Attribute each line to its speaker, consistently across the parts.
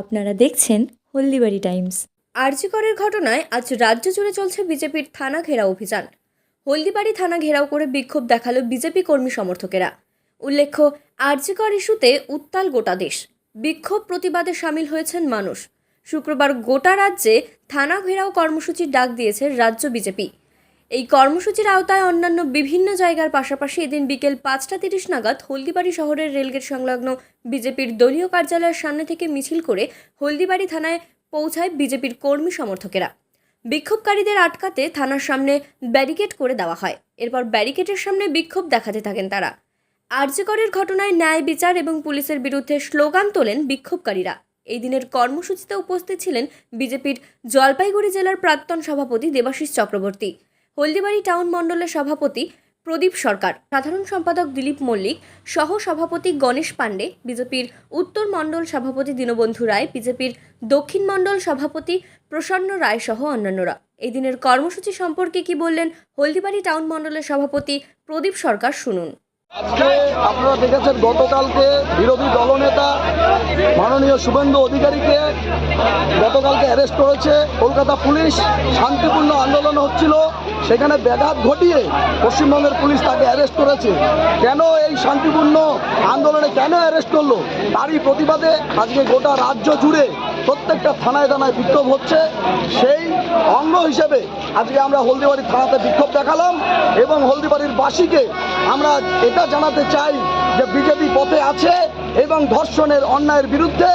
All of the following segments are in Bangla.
Speaker 1: আপনারা দেখছেন হলদিবাড়ি টাইমস।
Speaker 2: আরজিকরের ঘটনায় আজ রাজ্য জুড়ে চলছে বিজেপির থানা ঘেরাও অভিযান। হলদিবাড়ি থানা ঘেরাও করে বিক্ষোভ দেখাল বিজেপি কর্মী সমর্থকেরা। উল্লেখ্য, আরজিকর ইস্যুতে উত্তাল গোটা দেশ। বিক্ষোভ প্রতিবাদে সামিল হয়েছেন মানুষ। শুক্রবার গোটা রাজ্যে থানা ঘেরাও কর্মসূচির ডাক দিয়েছে রাজ্য বিজেপি। এই কর্মসূচির আওতায় অন্যান্য বিভিন্ন জায়গার পাশাপাশি এদিন বিকেল পাঁচটা তিরিশ নাগাদ হলদিবাড়ি শহরের রেলগেট সংলগ্ন বিজেপির দলীয় কার্যালয়ের সামনে থেকে মিছিল করে হলদিবাড়ি থানায় পৌঁছায় বিজেপির কর্মী সমর্থকেরা। বিক্ষোভকারীদের আটকাতে থানার সামনে ব্যারিকেড করে দেওয়া হয়। এরপর ব্যারিকেডের সামনে বিক্ষোভ দেখাতে থাকেন তারা। আর্যকরের ঘটনায় ন্যায় বিচার এবং পুলিশের বিরুদ্ধে স্লোগান তোলেন বিক্ষোভকারীরা। এই দিনের কর্মসূচিতে উপস্থিত ছিলেন বিজেপির জলপাইগুড়ি জেলার প্রাক্তন সভাপতি দেবাশিস চক্রবর্তী। হলদিবাড়ি টাউন মণ্ডলের সভাপতি প্রদীপ সরকার, সাধারণ সম্পাদক দিলীপ মল্লিক, সহ সভাপতি গণেশ পাণ্ডে, বিজেপির উত্তর মণ্ডল সভাপতি দীনবন্ধু রায়, বিজেপির দক্ষিণ মণ্ডল সভাপতি প্রসন্ন রায় সহ অন্যান্যরা। এই দিনের কর্মসূচি সম্পর্কে কি বললেন হলদিবাড়ি টাউন মণ্ডলের সভাপতি প্রদীপ সরকার শুনুন।
Speaker 3: আজকে আপনারা দেখেছেন, গতকালকে বিরোধী দলনেতা মাননীয় শুভেন্দু অধিকারীকে গতকালকে অ্যারেস্ট করেছে কলকাতা পুলিশ। শান্তিপূর্ণ আন্দোলন হচ্ছিল। সেখানে ব্যাঘাত ঘটিয়ে পশ্চিমবঙ্গের পুলিশ তাকে অ্যারেস্ট করেছে। কেন এই শান্তিপূর্ণ আন্দোলনে কেন অ্যারেস্ট করল? তারই প্রতিবাদে আজকে গোটা রাজ্য জুড়ে প্রত্যেকটা থানায় থানায় বিক্ষোভ হচ্ছে। সেই অঙ্গ হিসেবে আজকে আমরা হলদিবাড়ি থানাতে বিক্ষোভ দেখালাম এবং হলদিবাড়ির বাসীকে আমরা এটা জানাতে চাই যে বিজেপি পথে আছে এবং ধর্ষণের অন্যায়ের বিরুদ্ধে,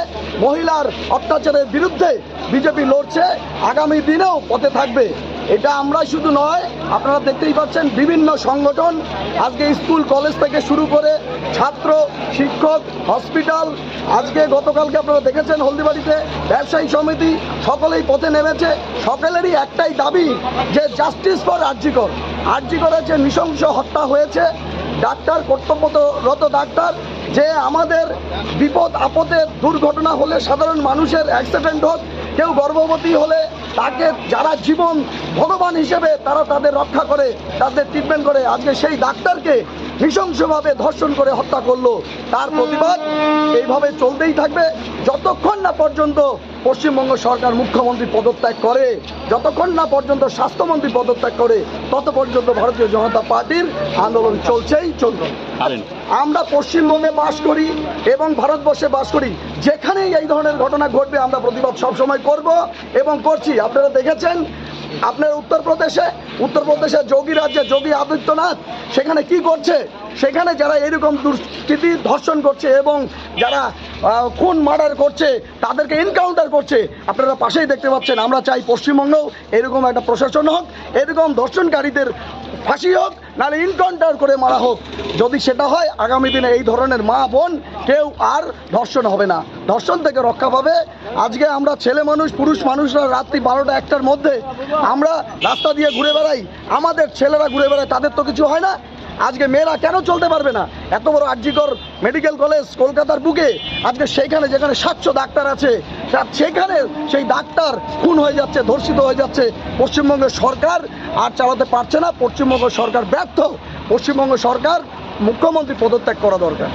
Speaker 3: মহিলার অত্যাচারের বিরুদ্ধে বিজেপি লড়ছে। আগামী দিনেও পথে থাকবে। এটা আমরা শুধু নয়, আপনারা দেখতেই পাচ্ছেন বিভিন্ন সংগঠন, আজকে স্কুল, কলেজ থেকে শুরু করে ছাত্র, শিক্ষক, হসপিটাল, আজকে গতকালকে আপনারা দেখেছেন হলদিবাড়িতে ব্যবসায়ী সমিতি, সকলেই পথে নেমেছে। সকলেরই একটাই দাবি যে জাস্টিস ফর আর্জিকর। আর্জিকরের যে নৃশংস হত্যা হয়েছে, ডাক্তার, কর্তব্যরত ডাক্তার, যে আমাদের বিপদ আপদের দুর্ঘটনা হলে সাধারণ মানুষের অ্যাক্সিডেন্ট হোক, কেউ গর্ভবতী হলে তাকে যারা জীবন ভগবান হিসেবে তারা তাদের রক্ষা করে তাদের ট্রিটমেন্ট করে। আজকে সেই ডাক্তারকে নৃশংসভাবে ধর্ষণ করে হত্যা করল। তার প্রতিবাদ এইভাবে চলতেই থাকবে। যতক্ষণ না পর্যন্ত পশ্চিমবঙ্গ সরকার মুখ্যমন্ত্রী পদত্যাগ করে যতক্ষণ না পর্যন্ত স্বাস্থ্যমন্ত্রী পদত্যাগ করে তত পর্যন্ত ভারতীয় জনতা পার্টির আন্দোলন চলছেই চলবে। আমরা পশ্চিমবঙ্গে বাস করি এবং ভারতবর্ষে বাস করি। যেখানেই এই ধরনের ঘটনা ঘটবে আমরা প্রতিবাদ সবসময় করব এবং করছি। আপনারা দেখেছেন আপনার উত্তরপ্রদেশে উত্তরপ্রদেশে যোগী রাজ্যে যোগী আদিত্যনাথ সেখানে কি করছে? সেখানে যারা এরকম দুষ্কৃতি ধর্ষণ করছে এবং যারা খুন, মার্ডার করছে, তাদেরকে এনকাউন্টার করছে, আপনারা পাশেই দেখতে পাচ্ছেন। আমরা চাই পশ্চিমবঙ্গেও এরকম একটা প্রশাসন হোক, এরকম ধর্ষণকারীদের ফাঁসি হোক নাহলে ইনকাউন্টার করে মারা হোক। যদি সেটা হয়, আগামী দিনে এই ধরনের মা বোন কেউ আর ধর্ষণ হবে না। ধর্ষণ থেকে রক্ষা পাবে। আজকে আমরা ছেলে মানুষ, পুরুষ মানুষরা রাত্রি বারোটা একটার মধ্যে আমরা রাস্তা দিয়ে ঘুরে বেড়াই। আমাদের ছেলেরা ঘুরে বেড়ায়, তাদের তো কিছু হয় না। আজকে মেয়েরা কেন চলতে পারবে না? এত বড় আরজিকর মেডিকেল কলেজ কলকাতার বুকে, আজকে সেইখানে যেখানে সাতশো ডাক্তার আছে সেখানে সেই ডাক্তার খুন হয়ে যাচ্ছে, ধর্ষিত হয়ে যাচ্ছে। পশ্চিমবঙ্গের সরকার আর চালাতে পারছে না। পশ্চিমবঙ্গ সরকার ব্যর্থ। পশ্চিমবঙ্গ সরকার মুখ্যমন্ত্রী পদত্যাগ করা দরকার।